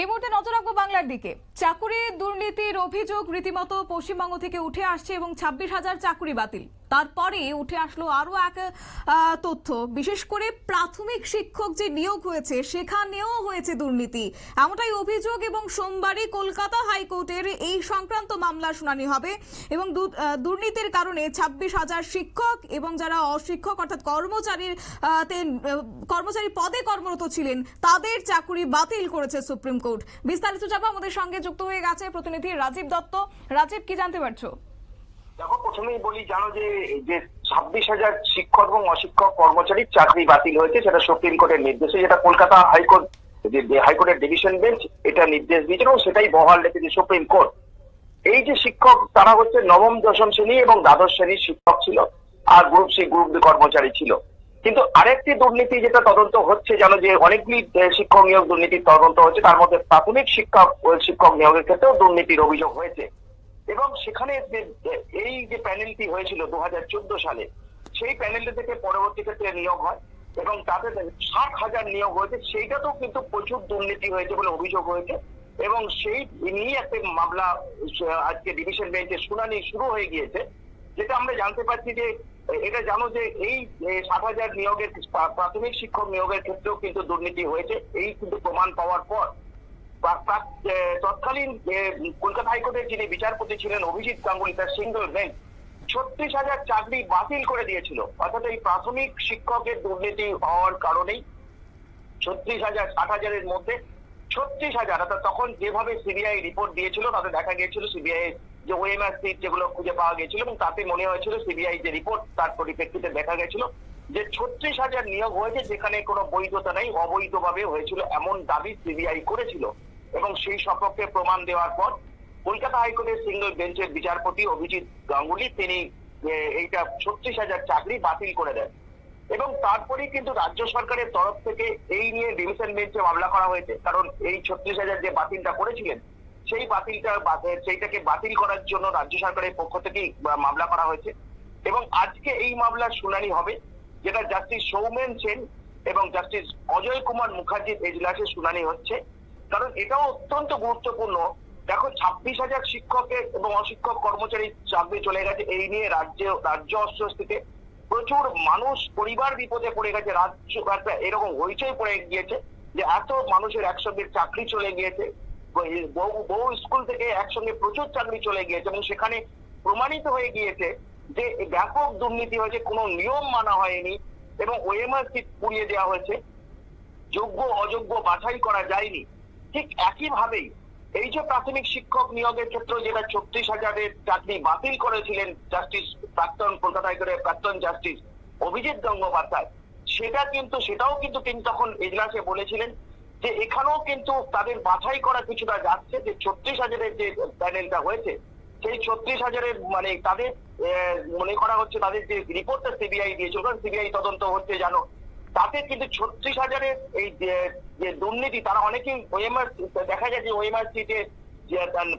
এই মুহূর্তে নজর রাখব বাংলার দিকে। চাকুরি দুর্নীতির অভিযোগ রীতিমতো পশ্চিমবঙ্গ থেকে উঠে আসছে এবং ছাব্বিশ হাজার চাকুরি বাতিল। তারপরে উঠে আসলো আরও এক তথ্য। বিশেষ করে প্রাথমিক শিক্ষক যে নিয়োগ হয়েছে, সেখানেও হয়েছে দুর্নীতি। এমনটাই অভিযোগ এবং সোমবারই কলকাতা হাইকোর্টের এই সংক্রান্ত মামলা শুনানি হবে এবং দুর্নীতির কারণে ছাব্বিশ হাজার শিক্ষক এবং যারা অশিক্ষক অর্থাৎ কর্মচারীর কর্মচারী পদে কর্মরত ছিলেন, তাদের চাকুরি বাতিল করেছে সুপ্রিম কোর্ট। বিস্তারিত যাব আমাদের সঙ্গে যুক্ত হয়ে গেছে প্রতিনিধি রাজীব দত্ত। রাজীব, কি জানতে পারছ? দেখো, প্রথমেই বলি, জানো যে যে ছাব্বিশ হাজার শিক্ষক এবং অশিক্ষক কর্মচারীর চাকরি বাতিল হয়েছে, সেটা সুপ্রিম কোর্টের নির্দেশে, যেটা কলকাতা হাইকোর্ট, যে হাইকোর্টের ডিভিশন বেঞ্চ, এটা নির্দেশ দিয়েছিল এবং সেটাই বহাল রেখেছে সুপ্রিম কোর্ট। এই যে শিক্ষক, তারা হচ্ছে নবম, দশম শ্রেণি এবং দ্বাদশ শ্রেণির শিক্ষক ছিল, আর গ্রুপ সি, গ্রুপ বি কর্মচারী ছিল। কিন্তু আরেকটি দুর্নীতি যেটা তদন্ত হচ্ছে, জানো যে, অনেকগুলি শিক্ষক নিয়োগ দুর্নীতির তদন্ত হচ্ছে, তার মধ্যে প্রাথমিক শিক্ষক শিক্ষক নিয়োগের ক্ষেত্রেও দুর্নীতির অভিযোগ হয়েছে। এবং সেখানে এই যে প্যানেলটি হয়েছিল দু হাজার চোদ্দ সালে, সেই প্যানেলটি থেকে পরবর্তী ক্ষেত্রে নিয়োগ হয় এবং তাতে ষাট হাজার নিয়োগ হয়েছে। সেইটাতেও কিন্তু প্রচুর দুর্নীতি হয়েছে বলে অভিযোগ হয়েছে এবং সেই নিয়ে একটা মামলা, আজকে ডিভিশন বেঞ্চে শুনানি শুরু হয়ে গিয়েছে, যেটা আমরা জানতে পারছি যে, এটা জানো যে এই ষাট হাজার নিয়োগের প্রাথমিক শিক্ষক নিয়োগের ক্ষেত্রেও কিন্তু দুর্নীতি হয়েছে। এই কিন্তু প্রমাণ পাওয়ার পর তৎকালীন কলকাতা হাইকোর্টের যিনি বিচারপতি ছিলেন অভিজিৎ গাঙ্গুলি তার সিঙ্গল বেঞ্চ ছত্রিশ হাজার চাকরি বাতিল করে দিয়েছিল। অর্থাৎ এই প্রাথমিক শিক্ষকের দুর্নীতি হওয়ার কারণেই ছত্রিশ হাজার, ষাট হাজারের মধ্যে ছত্রিশ হাজার, অর্থাৎ তখন যেভাবে সিবিআই রিপোর্ট দিয়েছিল, তাতে দেখা গিয়েছিল সিবিআই যে ওএমআর সিট যেগুলো খুঁজে পাওয়া গেছিল এবং তাতে মনে হয়েছিল সিবিআই যে রিপোর্ট তার পরিপ্রেক্ষিতে দেখা গেছিল যে ছত্রিশ হাজার নিয়োগ হয়েছে যেখানে কোনো বৈধতা নেই, অবৈধভাবে হয়েছিল এমন দাবি সিবিআই করেছিল। এবং সেই সপক্ষে প্রমাণ দেওয়ার পর কলকাতা হাইকোর্টের সিঙ্গল বেঞ্চের বিচারপতি অভিজিৎ গাঙ্গুলি তিনি এইটা ছত্রিশ হাজার চাকরি বাতিল করে দেন। এবং তারপরেই কিন্তু রাজ্য সরকারের তরফ থেকে এই নিয়ে ডিভিশন বেঞ্চে মামলা করা হয়েছে। কারণ এই ছত্রিশ হাজার যে বাতিলটা করেছিলেন সেই বাতিলটা সেইটাকে বাতিল করার জন্য রাজ্য সরকারের পক্ষ আহ, মামলা করা হয়েছে। এবং আজকে এই মামলার শুনানি হবে যেটা জাস্টিস সৌমেন সেন এবং জাস্টিস অজয় কুমার মুখার্জির এজলাসে শুনানি হচ্ছে। কারণ এটাও অত্যন্ত গুরুত্বপূর্ণ। দেখো, ছাব্বিশ হাজার শিক্ষকের এবং অশিক্ষক কর্মচারী চাকরি চলে গেছে এই নিয়ে রাজ্য রাজ্য অস্বস্তিতে। প্রচুর মানুষ পরিবার বিপদে পড়ে গেছে, রাজ্য এরকম হইচই পড়ে গিয়েছে যে এত মানুষের একসঙ্গে চাকরি চলে গিয়েছে। বহু বহু স্কুল থেকে একসঙ্গে প্রচুর চাকরি চলে গিয়েছে এবং সেখানে প্রমাণিত হয়ে গিয়েছে যে ব্যাপক দুর্নীতি হয়েছে, কোনো নিয়ম মানা হয়নি এবং ওএমআর সিট পুড়িয়ে দেওয়া হয়েছে। যোগ্য, অযোগ্য বাছাই করা যায়নি। ঠিক একইভাবেই এই যে প্রাথমিক শিক্ষক নিয়োগের ক্ষেত্রে যেটা ছত্রিশ হাজারের চাকরি বাতিল করেছিলেন জাস্টিস প্রাক্তন কলকাতা হাইকোর্টের প্রাক্তন জাস্টিস অভিজিৎ গঙ্গোপাধ্যায়, সেটা কিন্তু, সেটাও কিন্তু তিনি তখন এজলাসে বলেছিলেন যে এখানেও কিন্তু তাদের বাছাই করা কিছুটা যাচ্ছে, যে ছত্রিশ হাজারের যে প্যানেলটা হয়েছে, সেই ছত্রিশ হাজারের মানে তাদের মনে করা হচ্ছে তাদের যে রিপোর্টটা সিবিআই দিয়েছিল সিবিআই তদন্ত হচ্ছে জানো তাতে কিন্তু ছত্রিশ হাজারের এই যে দুর্নীতি, তারা অনেকেই ওএমআর দেখা যায় যে ওএমআর সিটে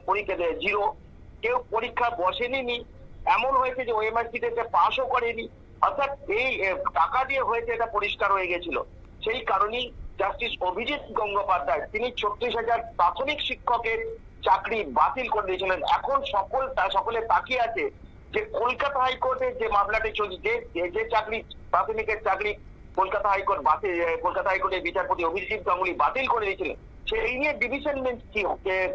পরীক্ষা জিরো। কেউ পরীক্ষা বসেনি নি। এমন হয়েছে যে ওএমআর সিটে পাশও করেনি। অর্থাৎ এই টাকা দিয়ে হয়েছে এটা পরিষ্কার হয়ে গেছিল। সেই কারণেই জাস্টিস অভিজিৎ গঙ্গোপাধ্যায়, তিনি ছত্রিশ হাজার প্রাথমিক শিক্ষকের চাকরি বাতিল করে দিয়েছিলেন। এখন সকল সকলে তাকিয়ে আছে যে কলকাতা হাইকোর্টের যে মামলাটি চলছে যে- যে চাকরি, প্রাথমিকের চাকরি কলকাতা হাইকোর্ট বাতিল কলকাতা হাইকোর্টের বিচারপতি অভিজিৎ গাঙ্গুলি বাতিল করে দিয়েছিলেন। সেই নিয়ে ডিভিশন বেঞ্চ কি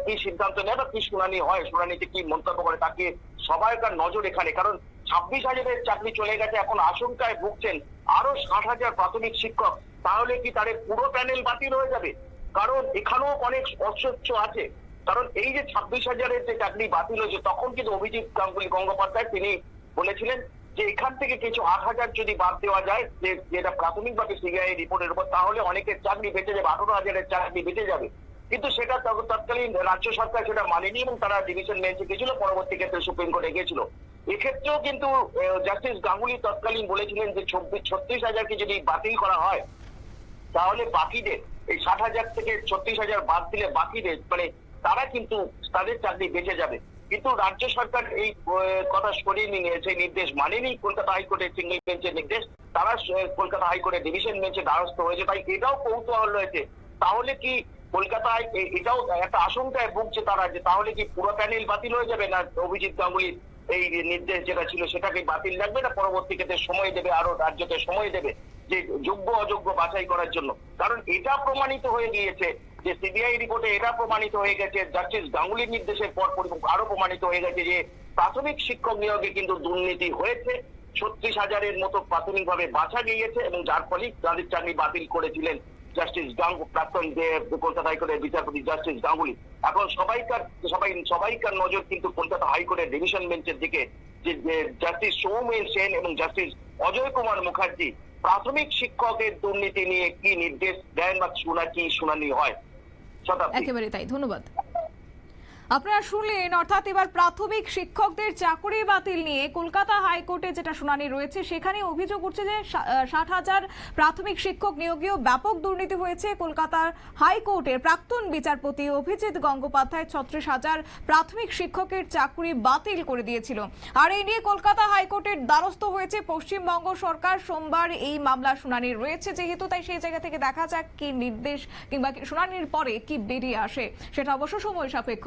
কি সিদ্ধান্ত নেয় বা কি শুনানি হয়, শুনানিতে কি মন্তব্য করে তাকে সবাইকার নজর এখানে, কারণ ছাব্বিশ হাজারের চাকরি চলে গেছে, এখন আশঙ্কায় ভুগছেন আরও ষাট হাজার প্রাথমিক শিক্ষক, তাহলে কি তাদের পুরো প্যানেল বাতিল হয়ে যাবে? কারণ এখানেও অনেক অস্বচ্ছ আছে। কারণ এই যে ছাব্বিশ হাজারের যে চাকরি বাতিল হয়েছে, তখন কিন্তু অভিজিৎ গাঙ্গুলি গঙ্গোপাধ্যায় তিনি বলেছিলেন যে এখান থেকে কিছু আট হাজার যদি বাদ দেওয়া যায়, যে যেটা প্রাথমিকভাবে সিবিআই রিপোর্টের উপর, তাহলে অনেকের চাকরি বেঁচে যাবে, আঠারো হাজারের চাকরি বেঁচে যাবে। কিন্তু সেটা তৎকালীন রাজ্য সরকার সেটা মানেনি এবং তারা ডিভিশন বেঞ্চে গেছিল, পরবর্তী ক্ষেত্রে সুপ্রিম কোর্টে গিয়েছিল। এক্ষেত্রেও কিন্তু জাস্টিস গাঙ্গুলি তৎকালীন বলেছিলেন যে চব্বিশ ছত্রিশ হাজারকে যদি বাতিল করা হয়, তাহলে বাকিদের, এই ষাট হাজার থেকে ছত্রিশ হাজার বাদ দিলে বাকিদের মানে তারা কিন্তু তাদের চাকরি বেঁচে যাবে। কিন্তু রাজ্য সরকার এই কথা সরিয়ে নিয়ে সেই নির্দেশ মানেনি। কলকাতা হাইকোর্টের সিঙ্গল বেঞ্চের নির্দেশ। তারা কলকাতা হাইকোর্টের ডিভিশন বেঞ্চে দ্বারস্থ হয়েছে। তাই এটাও কৌতূহল রয়েছে। তাহলে কি কলকাতায় এটাও একটা আশঙ্কায় ভুগছে তারা যে তাহলে কি পুরো প্যানেল বাতিল হয়ে যাবে না অভিজিৎ গাঙ্গুলির এই নির্দেশ যেটা ছিল সেটাকে বাতিল লাগবে না? পরবর্তী ক্ষেত্রে সময় দেবে, আরও রাজ্যকে সময় দেবে যে যোগ্য অযোগ্য বাছাই করার জন্য। কারণ এটা প্রমাণিত হয়ে গিয়েছে যে সিবিআই রিপোর্টে এটা প্রমাণিত হয়ে গেছে, জাস্টিস গাঙ্গুলির নির্দেশের পর আরও প্রমাণিত হয়ে গেছে যে প্রাথমিক শিক্ষক নিয়োগে কিন্তু দুর্নীতি হয়েছে। ছত্রিশ হাজারের মতো প্রাথমিকভাবে বাছা গিয়েছে এবং যার ফলে তাদের চাকরি বাতিল করেছিলেন জাস্টিস গাঙ্গু, প্রাক্তন যে কলকাতা হাইকোর্টের বিচারপতি জাস্টিস গাঙ্গুলি। এখন সবাইকার, সবাই, সবাইকার নজর কিন্তু কলকাতা হাইকোর্টের ডিভিশন বেঞ্চের দিকে যে জাস্টিস সৌমেন সেন এবং জাস্টিস অজয় কুমার মুখার্জি প্রাথমিক শিক্ষকের দুর্নীতি নিয়ে কি নির্দেশ দেন বা শুনা, কি শুনানি হয়? একেবারে তাই ধন্যবাদ। আপনারা শুনলেন, অর্থাৎ এবার প্রাথমিক শিক্ষকদের চাকরি বাতিল নিয়ে কলকাতা হাইকোর্টে যেটা শুনানি রয়েছে, সেখানে অভিযোগ উঠছে যে ষাট হাজার প্রাথমিক শিক্ষক নিয়োগেও ব্যাপক দুর্নীতি হয়েছে কলকাতার হাইকোর্টের। প্রাক্তন বিচারপতি অভিজিৎ গঙ্গোপাধ্যায় ছত্রিশ হাজার প্রাথমিক শিক্ষকের চাকরি বাতিল করে দিয়েছিল। আর এই নিয়ে কলকাতা হাইকোর্টের দ্বারস্থ হয়েছে পশ্চিমবঙ্গ সরকার। সোমবার এই মামলা শুনানি রয়েছে, যেহেতু তাই সেই জায়গা থেকে দেখা যাক কি নির্দেশ কিংবা শুনানির পরে কি বেরিয়ে আসে, সেটা অবশ্য সময় সাপেক্ষ।